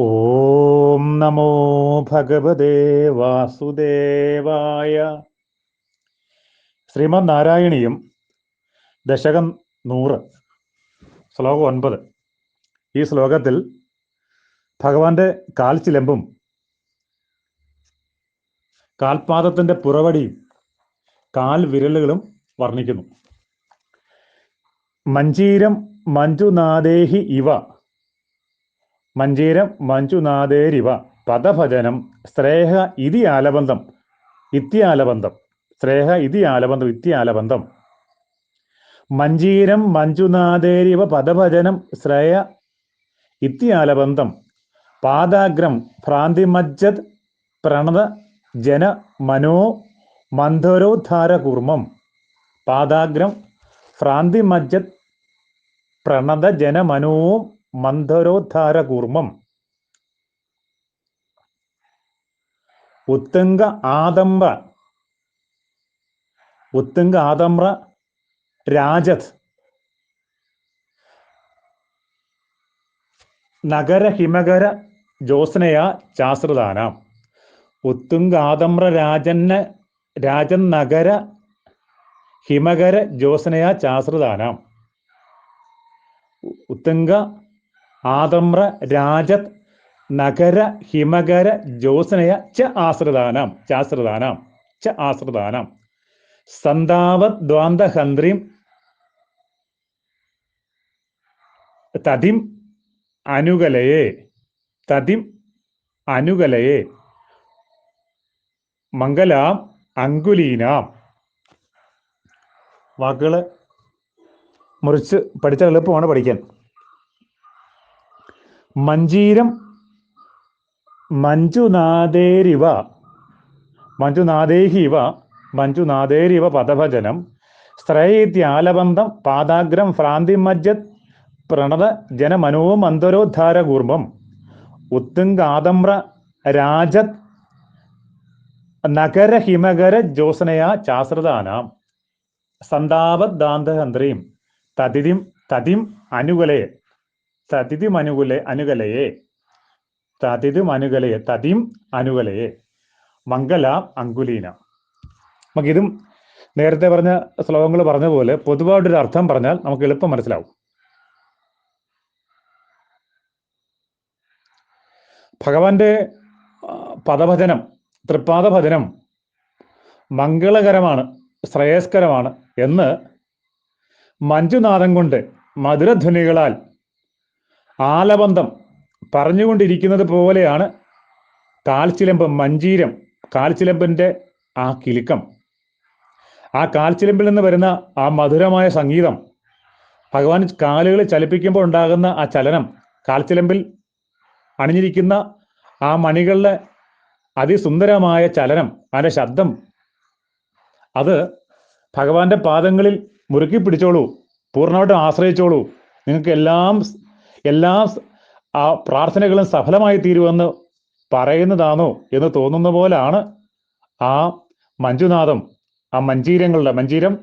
ഓം നമോ ഭഗവതേ വാസുദേവായ. ശ്രീമദ് നാരായണീയം ദശകം നൂറ് ശ്ലോകം ഒൻപത്. ഈ ശ്ലോകത്തിൽ ഭഗവാന്റെ കാൽച്ചിലമ്പും കാൽപാദത്തിന്റെ പുറവടിയും കാൽ വിരലുകളും വർണിക്കുന്നു. മഞ്ചീരം മഞ്ജുനാദേഹി ഇവ മഞ്ചീരം മഞ്ജുനാദേരിവ പദഭജനം ശ്രേഹ ഇതി ആലബന്ധം ഇത്യാലബന്ധം. ശ്രേഹ ഇതി ആലബന്ധം ഇത്യാലബന്ധം. മഞ്ചീരം മഞ്ജുനാദേരിവ പദഭജനം ശ്രേയ ഇത്യാലബന്ധം. പാദാഗ്രം ഭ്രാന്തിമജ്ജത് പ്രണത ജന മനോ മന്ധരോദ്ധാര കുർമ്മം പാദാഗ്രം ഭ്രാന്തിമജ്ജത് പ്രണത ജനമനോ മന്ധരോദ്ധാര കൂർമ്മം ഉത്തുംഗ ആദംബ. ഉത്തുംഗ ആദംബ്ര രാജത്. നഗര ഹിമകര ജോസ്നയ ചാസ്രദാനാം ഉത്തുംഗ ആദംബ്ര രാജന് രാജൻ നഗര ഹിമകര ജ്യോസ്നയ ചാശ്രിതാനാം ഉത്തുംഗ ആദമ്ര രാജത് നഗര ഹിമകര ജ്യോത്സ്നയ ച ആശ്രിതാനാം ചാശ്രിതാനാം ച ആശ്രിതാനാം. സന്താവത് ദ്വാന്തഹന്ത്രിം തതിം അനുകലയെ തതിം അനുകലയെ മംഗലാം അങ്കുലീനാം. വാക്കുകൾ മുറിച്ച് പഠിച്ചാൽ എളുപ്പമാണ് പഠിക്കാൻ. മഞ്ചീരം മഞ്ജുനാദേരിവ മഞ്ജുനാദേഹിവ മഞ്ജുനാദേരിവ പദഭജനം സ്ത്രൈത്യാലബന്ധം പാദാഗ്രം ഭ്രാന്തിമജ്ജത് പ്രണത ജനമനോ മന്ദരോദ്ധാര കൂർമ്മം ഉത്തുംഗാദമ്ര രാജത് നഗരഹിമകര ജ്യോസ്നയാ ചാസ്രദാനാം ചാശ്രിതാനാം സന്താപത് ദാന്തഹന്ത്രീം തതിരിം തതിം അനുകുലയെ തതിതിം മനുകുല അനുകലയെ. തതിതും അനുകലയെ തതിം അനുകലയെ. മംഗല അങ്കുലീന. നമുക്ക് ഇതും നേരത്തെ പറഞ്ഞ ശ്ലോകങ്ങൾ പറഞ്ഞ പോലെ പൊതുവായിട്ടൊരു അർത്ഥം പറഞ്ഞാൽ നമുക്ക് എളുപ്പം മനസ്സിലാവും. ഭഗവാന്റെ പദഭജനം തൃപ്പാദ ഭജനം മംഗളകരമാണ് ശ്രേയസ്കരമാണ് എന്ന് മഞ്ജുനാഥം കൊണ്ട് മധുരധ്വനികളാൽ ആലബന്ധം പറഞ്ഞുകൊണ്ടിരിക്കുന്നത് പോലെയാണ് കാൽച്ചിലമ്പ് മഞ്ചീരം കാൽച്ചിലമ്പിന്റെ ആ കിലുക്കം. ആ കാൽച്ചിലമ്പിൽ നിന്ന് വരുന്ന ആ മധുരമായ സംഗീതം ഭഗവാൻ കാലുകൾ ചലിപ്പിക്കുമ്പോൾ ഉണ്ടാകുന്ന ആ ചലനം കാൽച്ചിലമ്പിൽ അണിഞ്ഞിരിക്കുന്ന ആ മണികളുടെ അതിസുന്ദരമായ ചലനം അതിന്റെ ശബ്ദം അത് ഭഗവാന്റെ പാദങ്ങളിൽ മുറുക്കി പിടിച്ചോളൂ പൂർണമായിട്ടും ആശ്രയിച്ചോളൂ. നിങ്ങൾക്ക് എല്ലാം എല്ലാ ആ പ്രാർത്ഥനകളും സഫലമായി തീരുമെന്ന് പറയുന്നതാണോ എന്ന് തോന്നുന്ന പോലാണ് ആ മഞ്ജുനാഥം ആ മഞ്ചീരങ്ങളുടെ മഞ്ചീരം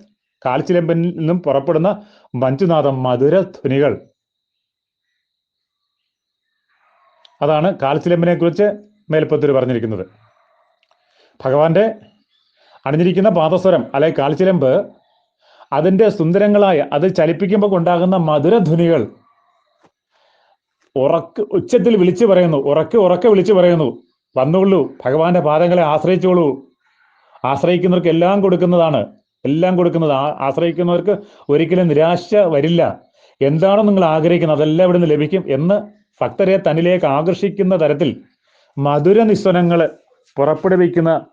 കാൽച്ചിലമ്പിൽ നിന്നും പുറപ്പെടുന്ന മഞ്ജുനാഥം മധുര ധ്വനികൾ. അതാണ് കാൽച്ചിലമ്പിനെ കുറിച്ച് മേൽപ്പത്തൂർ പറഞ്ഞിരിക്കുന്നത്. ഭഗവാന്റെ അണിഞ്ഞിരിക്കുന്ന പാദസ്വരം അല്ലെ കാൽച്ചിലമ്പ് അതിന്റെ സുന്ദരങ്ങളായ അത് ചലിപ്പിക്കുമ്പോൾ ഉണ്ടാകുന്ന മധുരധ്വനികൾ ഉറക്ക് ഉച്ചത്തിൽ വിളിച്ചു പറയുന്നു. ഉറക്കെ ഉറക്കെ വിളിച്ചു പറയുന്നു. വന്നുകൊള്ളൂ. ഭഗവാന്റെ പാദങ്ങളെ ആശ്രയിച്ചോളൂ. ആശ്രയിക്കുന്നവർക്ക് എല്ലാം കൊടുക്കുന്നതാണ്. എല്ലാം കൊടുക്കുന്നത് ആശ്രയിക്കുന്നവർക്ക് ഒരിക്കലും നിരാശ വരില്ല. എന്താണോ നിങ്ങൾ ആഗ്രഹിക്കുന്നത്? അതെല്ലാം ഇവിടെ നിന്ന് ലഭിക്കും എന്ന് ഭക്തരെ തന്നിലേക്ക് ആകർഷിക്കുന്ന തരത്തിൽ മധുര നിസ്വനങ്ങൾ പുറപ്പെടുവിക്കുന്ന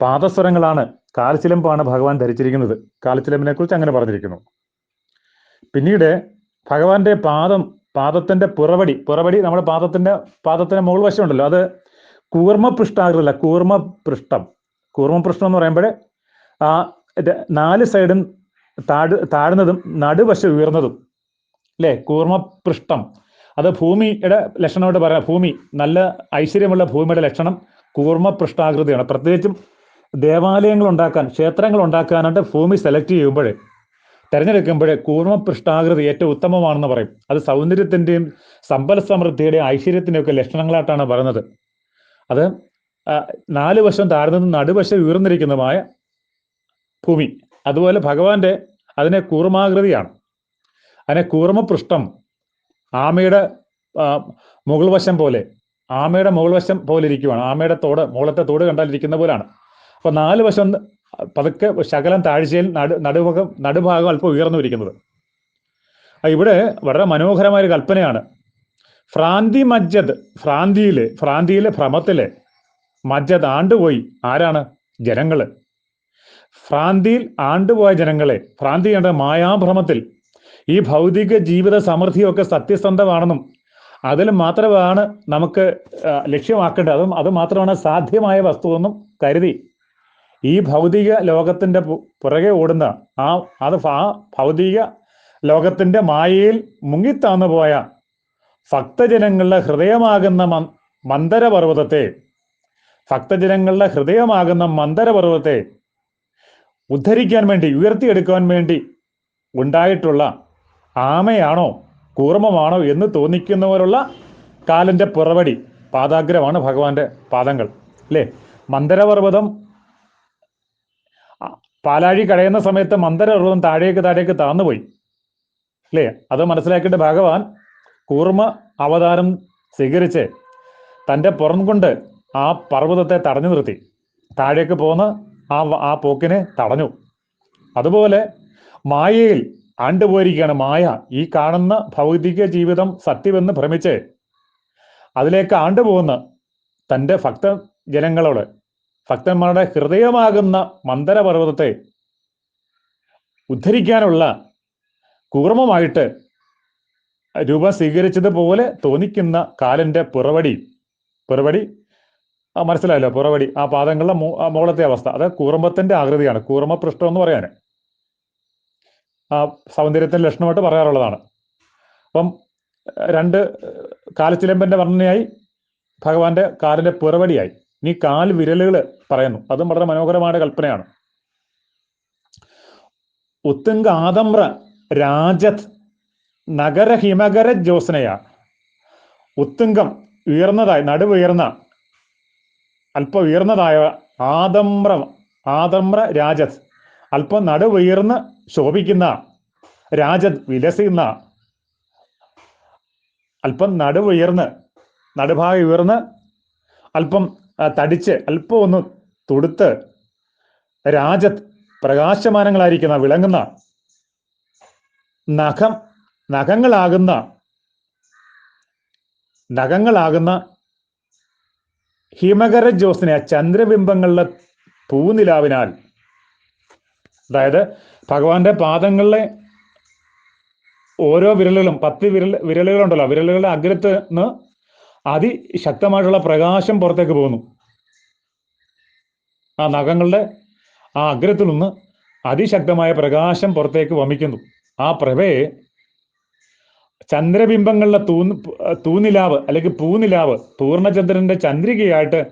പാദസ്വരങ്ങളാണ് കാൽച്ചിലമ്പാണ് ഭഗവാൻ ധരിച്ചിരിക്കുന്നത്. കാൽച്ചിലമ്പിനെ കുറിച്ച് അങ്ങനെ പറഞ്ഞിരിക്കുന്നു. പിന്നീട് ഭഗവാന്റെ പാദം പാദത്തിന്റെ പുറവടി പുറവടി നമ്മുടെ പാദത്തിന്റെ പാദത്തിന്റെ മുകൾ വശം ഉണ്ടല്ലോ അത് കൂർമ്മപൃഷ്ടാകൃതല്ല കൂർമ്മപൃഷ്ടം കൂർമ്മപൃഷ്ടം എന്ന് പറയുമ്പോൾ ആ നാല് സൈഡും താഴ് താഴ്ന്നതും നടുവശം ഉയർന്നതും അല്ലേ? കൂർമ്മപൃഷ്ടം അത് ഭൂമിയുടെ ലക്ഷണമായിട്ട് പറയാം. ഭൂമി നല്ല ഐശ്വര്യമുള്ള ഭൂമിയുടെ ലക്ഷണം കൂർമ്മപൃഷ്ടാകൃതിയാണ് പ്രത്യേകിച്ചും ദേവാലയങ്ങൾ ഉണ്ടാക്കാൻ ക്ഷേത്രങ്ങൾ ഉണ്ടാക്കാനായിട്ട് ഭൂമി സെലക്ട് ചെയ്യുമ്പോൾ തിരഞ്ഞെടുക്കുമ്പോൾ കൂർമ്മ പൃഷ്ഠാകൃതി ഏറ്റവും ഉത്തമമാണെന്ന് പറയും. അത് സൗന്ദര്യത്തിന്റെയും സമ്പൽ സമൃദ്ധിയുടെയും ഐശ്വര്യത്തിന്റെയും ഒക്കെ ലക്ഷണങ്ങളായിട്ടാണ് പറയുന്നത്. അത് നാല് വശം താഴ്ന്നത് നടുവശം ഉയർന്നിരിക്കുന്നതുമായ ഭൂമി. അതുപോലെ ഭഗവാന്റെ അതിനെ കൂർമാകൃതിയാണ്. അതിനെ കൂർമ്മപൃഷ്ഠം ആമയുടെ മുകൾ വശം പോലെ ആമയുടെ മുകൾ വശം പോലെ ഇരിക്കുവാണ്. ആമയുടെ തോട് മുകളത്തെ തോട് കണ്ടാൽ ഇരിക്കുന്ന പോലാണ് അപ്പൊ നാല് വശം പതുക്കെ ശകലം താഴ്ചയിൽ നടു നടുഭാഗം നടുഭാഗം അല്പം ഉയർന്നു ഇരിക്കുന്നത് ഇവിടെ വളരെ മനോഹരമായ ഒരു കൽപ്പനയാണ്. ഫ്രാന്തി മജ്ജത് ഫ്രാന്തിയിലെ ഫ്രാന്തിയിലെ ഭ്രമത്തിലെ മജ്ജത് ആണ്ടുപോയി. ആരാണ്? ജനങ്ങൾ. ഫ്രാന്തിയിൽ ആണ്ടുപോയ ജനങ്ങളെ ഫ്രാന്തി കണ്ട മായാഭ്രമത്തിൽ ഈ ഭൗതിക ജീവിത സമൃദ്ധിയൊക്കെ സത്യസന്ധമാണെന്നും അതിൽ മാത്രമാണ് നമുക്ക് ലക്ഷ്യമാക്കേണ്ടത്. അതും അത് മാത്രമാണ് സാധ്യമായ വസ്തുവെന്നും കരുതി ഈ ഭൗതിക ലോകത്തിന്റെ പുറകെ ഓടുന്ന ആ അത് ആ ഭൗതിക ലോകത്തിന്റെ മായയിൽ മുങ്ങിത്താന്നു പോയ ഭക്തജനങ്ങളുടെ ഹൃദയമാകുന്ന മന്ദരപർവതത്തെ ഭക്തജനങ്ങളുടെ ഹൃദയമാകുന്ന മന്ദരപർവതത്തെ ഉദ്ധരിക്കാൻ വേണ്ടി ഉയർത്തിയെടുക്കാൻ വേണ്ടി ഉണ്ടായിട്ടുള്ള ആമയാണോ കൂർമ്മമാണോ എന്ന് തോന്നിക്കുന്നവരുള്ള കാലിന്റെ പുറവടി പാദാഗ്രമാണ് ഭഗവാന്റെ പാദങ്ങൾ അല്ലേ? മന്ദരപർവതം പാലാഴി കഴയുന്ന സമയത്ത് മന്ദരപർവതം താഴേക്ക് താഴേക്ക് താന്നുപോയി. അല്ലേ? അത് മനസ്സിലാക്കിയിട്ട് ഭഗവാൻ കൂർമ്മ അവതാരം സ്വീകരിച്ച് തന്റെ പുറം കൊണ്ട് ആ പർവതത്തെ തടഞ്ഞു നിർത്തി. താഴേക്ക് പോകുന്ന ആ ആ പോക്കിനെ തടഞ്ഞു. അതുപോലെ മായയിൽ ആണ്ടുപോയിരിക്കുകയാണ് മായ. ഈ കാണുന്ന ഭൗതിക ജീവിതം സത്യമെന്ന് ഭ്രമിച്ച് അതിലേക്ക് ആണ്ടുപോകുന്ന തന്റെ ഭക്ത ജനങ്ങളോട് ഭക്തന്മാരുടെ ഹൃദയമാകുന്ന മന്ദരപർവതത്തെ ഉദ്ധരിക്കാനുള്ള കൂർമ്മമായിട്ട് രൂപം സ്വീകരിച്ചതുപോലെ തോന്നിക്കുന്ന കാലിന്റെ പുറവടി പുറവടി മനസ്സിലായല്ലോ പുറവടി ആ പാദങ്ങളുടെ മു- ആ മുകളത്തെ അവസ്ഥ. അത് കൂർമ്മത്തിന്റെ ആകൃതിയാണ് കൂർമ്മ പൃഷ്ഠം എന്ന് പറയാന്. ആ സൗന്ദര്യത്തിന്റെ ലക്ഷണമായിട്ട് പറയാറുള്ളതാണ്. അപ്പം രണ്ട് കാലച്ചിലമ്പന്റെ വർണനയായി ഭഗവാന്റെ കാലിന്റെ പുറവടിയായി. ഇനി കാൽ വിരലുകൾ പറയുന്നു. അതും വളരെ മനോഹരമായ കൽപ്പനയാണ്. ഉത്തുങ്ക ആദമ്ര രാജത് നഗര ഹിമകര ജ്യോത്സ്നയ. ഉത്തുംഗം ഉയർന്നതായി നടുവുയർന്ന അല്പം ഉയർന്നതായ ആദമ്ര ആദമ്ര രാജത് അല്പം നടുവുയർന്ന് ശോഭിക്കുന്ന രാജത് വിലസിക്കുന്ന അല്പം നടുവുയർന്ന് നടുഭാഗം ഉയർന്ന് അല്പം തടിച്ച് അല്പം ഒന്ന് തുടുത്ത് രാജ പ്രകാശമാനങ്ങളായിരിക്കുന്ന വിളങ്ങുന്ന നഖം നഖങ്ങളാകുന്ന നഖങ്ങളാകുന്ന ഹിമകര ജ്യോത്സ്ന ചന്ദ്രബിംബങ്ങളിലെ പൂനിലാവിനാൽ അതായത് ഭഗവാന്റെ പാദങ്ങളിലെ ഓരോ വിരലുകളും പത്ത് വിരൽ വിരലുകളുണ്ടല്ലോ വിരലുകളുടെ അഗ്രത്ത് നിന്ന് അതിശക്തമായിട്ടുള്ള പ്രകാശം പുറത്തേക്ക് പോകുന്നു. ആ നഖങ്ങളുടെ ആ അഗ്രത്തിൽ നിന്ന് അതിശക്തമായ പ്രകാശം പുറത്തേക്ക് വമിക്കുന്നു. ആ പ്രഭയെ ചന്ദ്രബിംബങ്ങളുടെ തൂ തൂനിലാവ് അല്ലെങ്കിൽ പൂനിലാവ് പൂർണചന്ദ്രന്റെ ചന്ദ്രികയായിട്ട്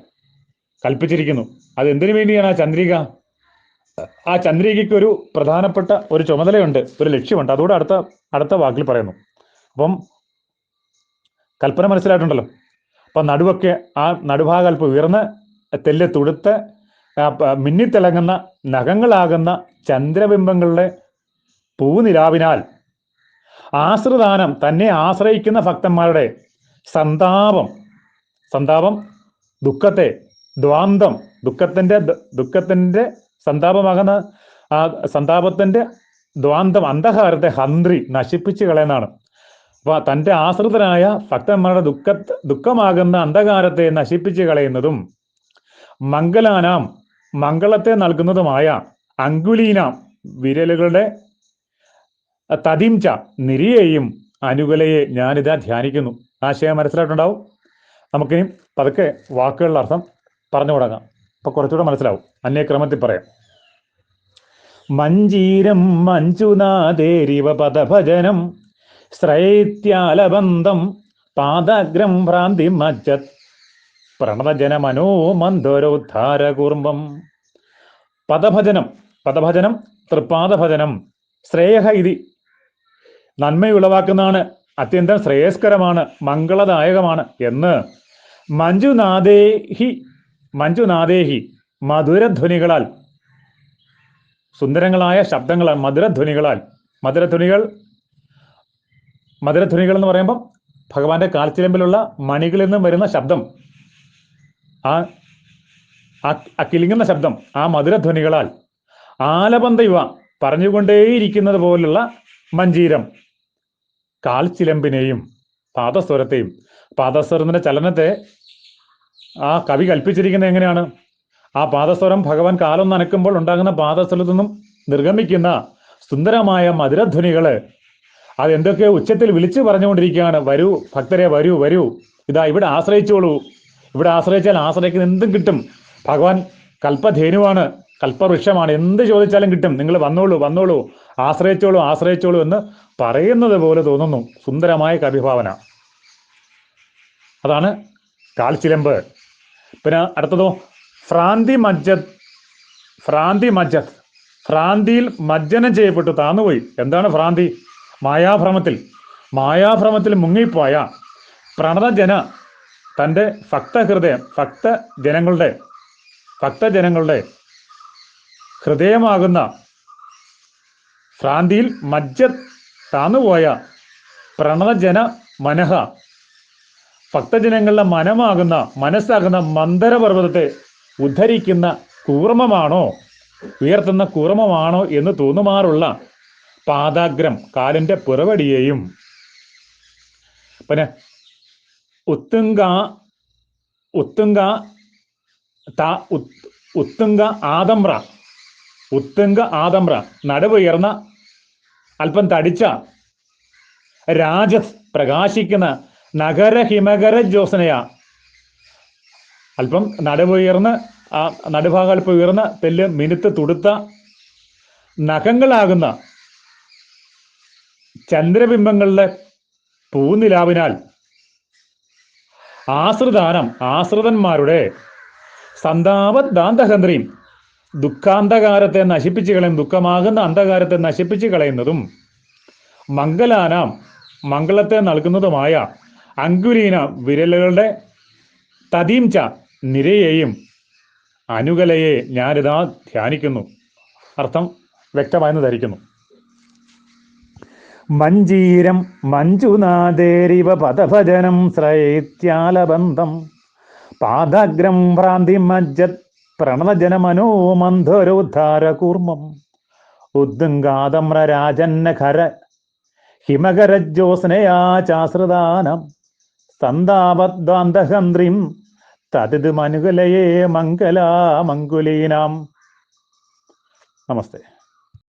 കൽപ്പിച്ചിരിക്കുന്നു. അത് എന്തിനു വേണ്ടിയാണ് ആ ചന്ദ്രിക? ആ ചന്ദ്രികയ്ക്ക് ഒരു പ്രധാനപ്പെട്ട ഒരു ചുമതലയുണ്ട് ഒരു ലക്ഷ്യമുണ്ട്. അതുകൂടെ അടുത്ത അടുത്ത വാക്കിൽ പറയുന്നു. അപ്പം കൽപ്പന മനസ്സിലായിട്ടുണ്ടല്ലോ. അപ്പൊ നടുവൊക്കെ ആ നടുഭാഗം അല്പം ഉയർന്ന് തെല്ല് തുടുത്ത് മിന്നിത്തിളങ്ങുന്ന നഖങ്ങളാകുന്ന ചന്ദ്രബിംബങ്ങളുടെ പൂനിലാവിനാൽ ആശ്രദാനം തന്നെ ആശ്രയിക്കുന്ന ഭക്തന്മാരുടെ സന്താപം. സന്താപം ദുഃഖത്തെ ദ്വാന്തം. ദുഃഖത്തിന്റെ ദുഃഖത്തിന്റെ സന്താപമാകുന്ന ആ സന്താപത്തിന്റെ ദ്വാന്തം അന്ധകാരത്തെ ഹന്ത്രി നശിപ്പിച്ചു കളയുന്നതാണ്. തന്റെ ആശ്രിതരായ ഭക്തന്മാരുടെ ദുഃഖ ദുഃഖമാകുന്ന അന്ധകാരത്തെ നശിപ്പിച്ചു കളയുന്നതും മംഗലാനാം മംഗളത്തെ നൽകുന്നതുമായ അങ്കുലീനാം വിരലുകളുടെ തതിംച നിരിയെയും അനുകുലയെ ഞാനിതാ ധ്യാനിക്കുന്നു. ആശയം മനസ്സിലായിട്ടുണ്ടാവും? നമുക്കിനി പതുക്കെ വാക്കുകളുടെ അർത്ഥം പറഞ്ഞു തുടങ്ങാം. അപ്പൊ കുറച്ചുകൂടെ മനസ്സിലാവും. അന്യക്രമത്തിൽ പറയാം. മഞ്ജീരം മഞ്ജുനാദേരിവ പദഭജനം ശ്രൈത്യാലബന്ധം പാദാഗ്രം ഭ്രാന്തി മജ്ജത് പ്രണതജന മനോ മന്ദോരോദ്ധാരകൂർമ്മം പദഭജനം പദഭജനം തൃപ്പാദഭജനം ശ്രേയഹ ഇതി. നന്മയുളവാക്കുന്നതാണ് അത്യന്തം ശ്രേയസ്കരമാണ് മംഗളദായകമാണ് എന്ന് മഞ്ജുനാദേഹി മഞ്ജുനാദേഹി മധുരധ്വനികളാൽ. സുന്ദരങ്ങളായ ശബ്ദങ്ങളാൽ മധുരധ്വനികളാൽ. മധുരധ്വനികൾ മധുരധ്വനികൾ എന്ന് പറയുമ്പോൾ ഭഗവാന്റെ കാൽച്ചിലമ്പിലുള്ള മണികളിൽ നിന്നും വരുന്ന ശബ്ദം. ആ ആ- ശബ്ദം ആ മധുരധ്വനികളാൽ ആലപന്ത യുവ പറഞ്ഞുകൊണ്ടേയിരിക്കുന്നത് പോലുള്ള മഞ്ചീരം. കാൽച്ചിലമ്പിനെയും പാദസ്വരത്തെയും പാദസ്വരത്തിന്റെ ചലനത്തെ ആ കവി കൽപ്പിച്ചിരിക്കുന്നത് എങ്ങനെയാണ്? ആ പാദസ്വരം ഭഗവാൻ കാലം നനക്കുമ്പോൾ ഉണ്ടാകുന്ന പാദസ്വരത്തു നിന്നും നിർഗമിക്കുന്ന സുന്ദരമായ മധുരധ്വനികൾ അത് ഉച്ചത്തിൽ വിളിച്ചു പറഞ്ഞുകൊണ്ടിരിക്കുകയാണ്. വരൂ ഭക്തരെ വരൂ വരൂ. ഇതാ ഇവിടെ ആശ്രയിച്ചോളൂ. ഇവിടെ ആശ്രയിച്ചാൽ ആശ്രയിക്കുന്ന എന്തും കിട്ടും. ഭഗവാൻ കൽപ്പധേനുവാണ് കൽപ്പവൃക്ഷമാണ്. എന്ത് ചോദിച്ചാലും കിട്ടും. നിങ്ങൾ വന്നോളൂ വന്നോളൂ. ആശ്രയിച്ചോളൂ ആശ്രയിച്ചോളൂ എന്ന് പറയുന്നത് പോലെ തോന്നുന്നു. സുന്ദരമായ കവിഭാവന. അതാണ് കാൽച്ചിലമ്പ്. പിന്നെ അടുത്തതോ ഫ്രാന്തി മജ്ജത് ഫ്രാന്തി മജ്ജത്. ഭ്രാന്തിയിൽ മജ്ജനം ചെയ്യപ്പെട്ടു താന്നുപോയി. എന്താണ് ഭ്രാന്തി? മായാഭ്രമത്തിൽ മായാഭ്രമത്തിൽ മുങ്ങിപ്പോയ പ്രണതജന തന്റെ ഭക്തഹൃദയം ഭക്തജനങ്ങളുടെ ഭക്തജനങ്ങളുടെ ഹൃദയമാകുന്ന ഭ്രാന്തിയിൽ മജ്ജ താന്നുപോയ പ്രണതജന മനഹ ഭക്തജനങ്ങളുടെ മനമാകുന്ന മനസ്സാകുന്ന മന്ദരപർവതത്തെ ഉദ്ധരിക്കുന്ന കൂർമ്മമാണോ ഉയർത്തുന്ന കൂർമ്മമാണോ എന്ന് തോന്നുമാറുള്ള പാദാഗ്രം കാലിന്റെ പുറവടിയെയും. പിന്നെ ഉത്തുങ്ക ഉത്തുങ്ക താ ഉത്- ഉത്തുങ്ക ആദമ്ര. ഉത്തുങ്ക ആദമ്ര. നടുവുയർന്ന അല്പം തടിച്ച രാജസ് പ്രകാശിക്കുന്ന നഗര ഹിമകര ജ്യോത്സനയ. അല്പം നടുവുയർന്ന് ആ നടുഭാഗം അല്പം ഉയർന്ന തെല്ല് മിനുത്ത് തുടുത്ത നഖങ്ങളാകുന്ന ചന്ദ്രബിംബങ്ങളുടെ പൂനിലാവിനാൽ ആശ്രിതാനം ആശ്രിതന്മാരുടെ സന്താപദാന്തഹന്ത്രിയും ദുഃഖാന്ധകാരത്തെ നശിപ്പിച്ചു കളയും ദുഃഖമാകുന്ന അന്ധകാരത്തെ നശിപ്പിച്ചു കളയുന്നതും മംഗലാനാം മംഗളത്തെ നൽകുന്നതുമായ അങ്കുലീന വിരലുകളുടെ തതീംച നിരയെയും അനുകലയെ ഞാനിതാ ധ്യാനിക്കുന്നു. അർത്ഥം വ്യക്തമായെന്ന് ധരിക്കുന്നു. മഞ്ജീരം മഞ്ജുനാദേരിവ പദഭജനം ശ്രൈത്യാലബന്ധം. പാദഗ്രം ഭ്രാന്തി മജ്ജത് പ്രണതജനമനോ മന്ധരോദ്ധാരകൂർമ്മം ഉദ്ദുങ്കാതമ്ര രാജന്നഖര ഹിമകരജ്യോത്സ്നയാ ചാശ്രിതാനം സന്താപദ്വാന്തഹന്ത്രിം തതിത് മനുകലയേ മംഗലാമങ്കുലീനാം നമസ്തേ.